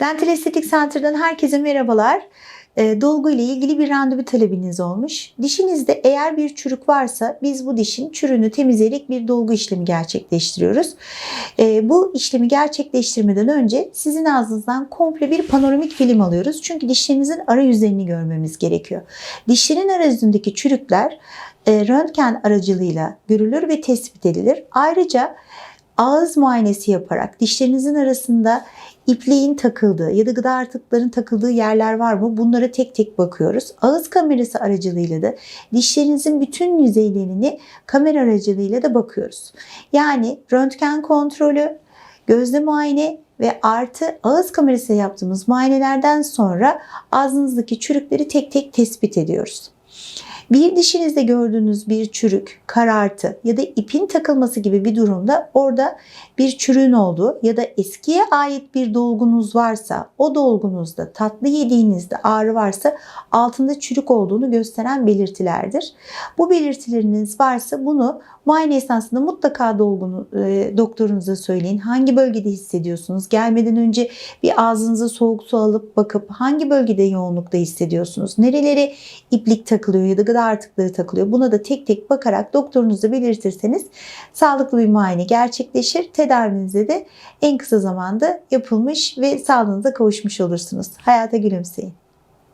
Dental Estetik Center'dan herkese merhabalar. E, dolgu ile ilgili bir randevu talebiniz olmuş. Dişinizde eğer bir çürük varsa biz bu dişin çürüğünü temizleyerek bir dolgu işlemi gerçekleştiriyoruz. E, bu işlemi gerçekleştirmeden önce sizin ağzınızdan komple bir panoramik film alıyoruz. Çünkü dişlerinizin ara yüzeyini görmemiz gerekiyor. Dişlerin ara yüzündeki çürükler e, röntgen aracılığıyla görülür ve tespit edilir. Ayrıca ağız muayenesi yaparak dişlerinizin arasında ipliğin takıldığı ya da gıda artıkların takıldığı yerler var mı? Bunlara tek tek bakıyoruz. Ağız kamerası aracılığıyla da dişlerinizin bütün yüzeylerini kamera aracılığıyla da bakıyoruz. Yani röntgen kontrolü, gözle muayene ve artı ağız kamerası yaptığımız muayenelerden sonra ağzınızdaki çürükleri tek tek tespit ediyoruz. Bir dişinizde gördüğünüz bir çürük, karartı ya da ipin takılması gibi bir durumda orada bir çürüğün olduğu ya da eskiye ait bir dolgunuz varsa o dolgunuzda tatlı yediğinizde ağrı varsa altında çürük olduğunu gösteren belirtilerdir. Bu belirtileriniz varsa bunu muayene esnasında mutlaka dolgunu, e, doktorunuza söyleyin. Hangi bölgede hissediyorsunuz? Gelmeden önce bir ağzınıza soğuk su alıp bakıp hangi bölgede yoğunlukta hissediyorsunuz? Nerelere iplik takılıyor ya da gıda artıkları takılıyor? Buna da tek tek bakarak doktorunuza belirtirseniz sağlıklı bir muayene gerçekleşir. Tedavinizde de en kısa zamanda yapılmış ve sağlığınıza kavuşmuş olursunuz. Hayata gülümseyin.